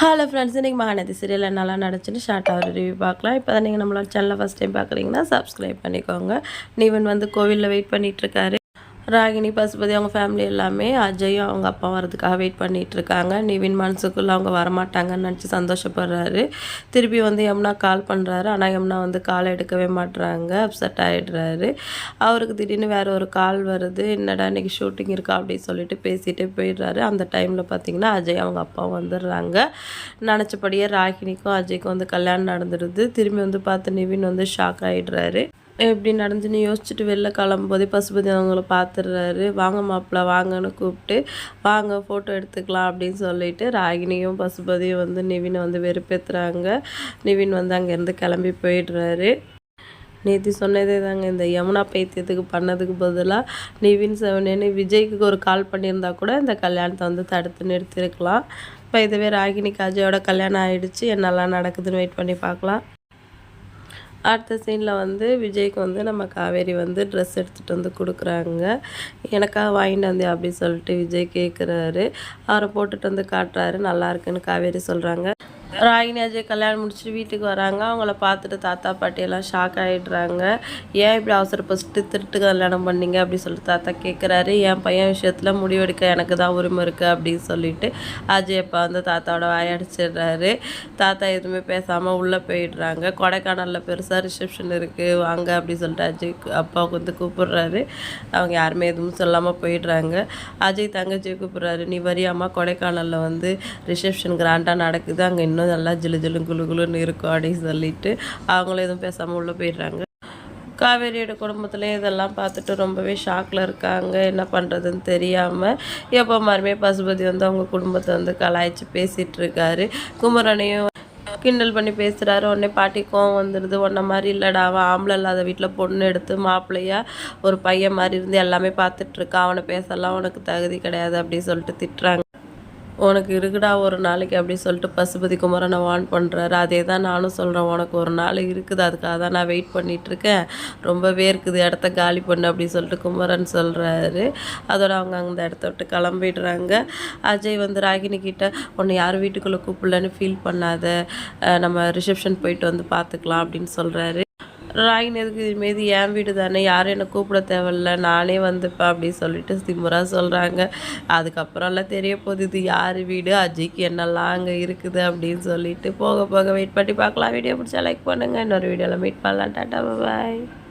Hello friends இன்றைக்கி Mahanadi serial என்னெல்லாம் நடிச்சுன்னு ஷார்ட்டாக ஒரு ரிவ்யூ பார்க்கலாம். இப்போ தான் நீங்கள் நம்மளோட சேனலை ஃபஸ்ட் டைம் பார்க்குறீங்கன்னா சப்ஸ்கிரைப் பண்ணிக்கோங்க. நீவன் வந்து கோவிலில் வெயிட் பண்ணிகிட்ருக்காரு ராகினி பசுபதி அவங்க ஃபேமிலி எல்லாமே அஜயும் அவங்க அப்பா வரதுக்காக வெயிட் பண்ணிகிட்டு இருக்காங்க. நிவின் மனசுக்குள்ளே அவங்க வரமாட்டாங்கன்னு நினச்சி சந்தோஷப்படுறாரு. திருப்பி வந்து யமுனா கால் பண்ணுறாரு ஆனால் யமுனா வந்து கால் எடுக்கவே மாட்டுறாங்க அப்செட் ஆகிடுறாரு அவருக்கு திடீர்னு வேறு ஒரு கால் வருது. என்னடா இன்றைக்கி ஷூட்டிங் இருக்கா அப்படின்னு சொல்லிட்டு பேசிகிட்டே போயிடுறாரு. அந்த டைமில் பார்த்தீங்கன்னா அஜய் அவங்க அப்பா வந்துடுறாங்க. நினச்சபடியே ராகினிக்கும் அஜய்க்கும் வந்து கல்யாணம் நடந்துடுது. திரும்பி வந்து பார்த்து நிவின் வந்து ஷாக் ஆகிடுறாரு எப்படி நடந்துன்னு யோசிச்சுட்டு வெளில கிளம்பும்போதே பசுபதி அவங்கள பார்த்துடுறாரு. வாங்க மாப்பிள்ள வாங்கன்னு கூப்பிட்டு வாங்க ஃபோட்டோ எடுத்துக்கலாம் அப்படின்னு சொல்லிட்டு ராகினியும் பசுபதியும் வந்து நிவினை வந்து வெறுப்பேற்றுறாங்க நிவின் வந்து அங்கேருந்து கிளம்பி போயிடுறாரு. நேற்று சொன்னதே தாங்க இந்த யமுனா பைத்தியத்துக்கு பண்ணதுக்கு பதிலாக நிவின் செவனேன்னு விஜய்க்கு ஒரு கால் பண்ணியிருந்தா கூட இந்த கல்யாணத்தை வந்து தடுத்து நிறுத்திருக்கலாம் இப்போ இதுவே ராகினி காஜியோட கல்யாணம் ஆகிடுச்சு என்னெல்லாம் நடக்குதுன்னு வெயிட் பண்ணி பார்க்கலாம். அடுத்த சீனில் வந்து விஜய்க்கு வந்து நம்ம காவேரி வந்து ட்ரெஸ் எடுத்துகிட்டு வந்து கொடுக்குறாங்க. எனக்காக வாங்கிட்டு வந்தே அப்படின்னு சொல்லிட்டு விஜய் கேட்குறாரு அவரை போட்டுட்டு வந்து காட்டுறாரு. நல்லா இருக்குன்னு காவேரி சொல்கிறாங்க ராகினி அஜய் கல்யாணம் முடிச்சுட்டு வீட்டுக்கு வராங்க. அவங்கள பார்த்துட்டு தாத்தா பாட்டியெல்லாம் ஷாக் ஆகிடுறாங்க ஏன் இப்படி அவசரப்பட்டு திருட்டு கல்யாணம் பண்ணீங்க அப்படின்னு சொல்லிட்டு தாத்தா கேட்குறாரு என் பையன் விஷயத்தில் முடிவெடுக்க எனக்கு தான் உரிமை இருக்குது அப்படின்னு சொல்லிட்டு அஜய் அப்பா வந்து தாத்தாவோட வாயடிச்சிடுறாரு தாத்தா எதுவுமே பேசாமல் உள்ளே போயிடுறாங்க. கொடைக்கானலில் பெருசாக ரிசப்ஷன் இருக்குது வாங்க அப்படின்னு சொல்லிட்டு அஜய் அப்பாவுக்கு வந்து கூப்பிடுறாரு. அவங்க யாருமே எதுவும் சொல்லாமல் போயிடுறாங்க. அஜய் தங்கச்சியை கூப்பிட்றாரு. நீ வரியாமா கொடைக்கானலில் வந்து ரிசப்ஷன் கிராண்டாக நடக்குது. அங்கே இன்னும் இன்னும் நல்லா ஜிலு ஜிலு குழு குழுன்னு இருக்கும் அப்படின்னு சொல்லிட்டு அவங்களும் எதுவும் பேசாமல் உள்ளே போயிடுறாங்க. காவேரியோட குடும்பத்தில் இதெல்லாம் பார்த்துட்டு ரொம்பவே ஷாக்கில் இருக்காங்க. என்ன பண்ணுறதுன்னு தெரியாமல் எப்போ மாதிரிமே பசுபதி வந்து அவங்க குடும்பத்தை வந்து கலாய்ச்சி பேசிகிட்டு இருக்காரு. குமரனையும் கிண்டல் பண்ணி பேசுகிறாரு உடனே பாட்டி வந்துடுது உன்ன மாதிரி இல்லைடா அவன் ஆம்பளை இல்லாத வீட்டில் பொண்ணு எடுத்து மாப்பிள்ளையாக ஒரு பையன் மாதிரி இருந்து எல்லாமே பார்த்துட்ருக்கான் அவனை பேசலாம் உனக்கு தகுதி கிடையாது அப்படின்னு சொல்லிட்டு திட்டுறாங்க. உனக்கு இருக்குடா ஒரு நாளைக்கு அப்படி சொல்லிட்டு பசுபதி குமரனை வான் பண்ணுறாரு அதே தான் நானும் சொல்கிறேன் உனக்கு ஒரு நாள் இருக்குது அதுக்காக தான் நான் வெயிட் பண்ணிகிட்ருக்கேன் ரொம்பவே இருக்குது இடத்த காலி பண்ணு அப்படின்னு சொல்லிட்டு குமரன் சொல்கிறாரு அதோட அவங்க அந்த இடத்த விட்டு கிளம்பிடுறாங்க. அஜய் வந்து ராகினி கிட்ட உன்னை யாரும் வீட்டுக்குள்ளே கூப்பிடலன்னு ஃபீல் பண்ணாத. நம்ம ரிசப்ஷன் போயிட்டு வந்து பார்த்துக்கலாம் அப்படின்னு சொல்கிறாரு ராகினி எதுக்கு இதுமாரி என் வீடு தானே யாரும் என்னை கூப்பிட தேவையில்ல நானே வந்துப்பேன் அப்படின்னு சொல்லிட்டு சிம்முறாக சொல்கிறாங்க அதுக்கப்புறம்லாம் தெரிய போகுது இது யார் வீடு அஜய்க்கு என்னெல்லாம் அங்கே இருக்குது அப்படின்னு சொல்லிட்டு போக போக வெயிட் பண்ணி பார்க்கலாம். வீடியோ பிடிச்சா லைக் பண்ணுங்கள் இன்னொரு வீடியோவில் மீட் பண்ணலாம். டாட்டா பாய்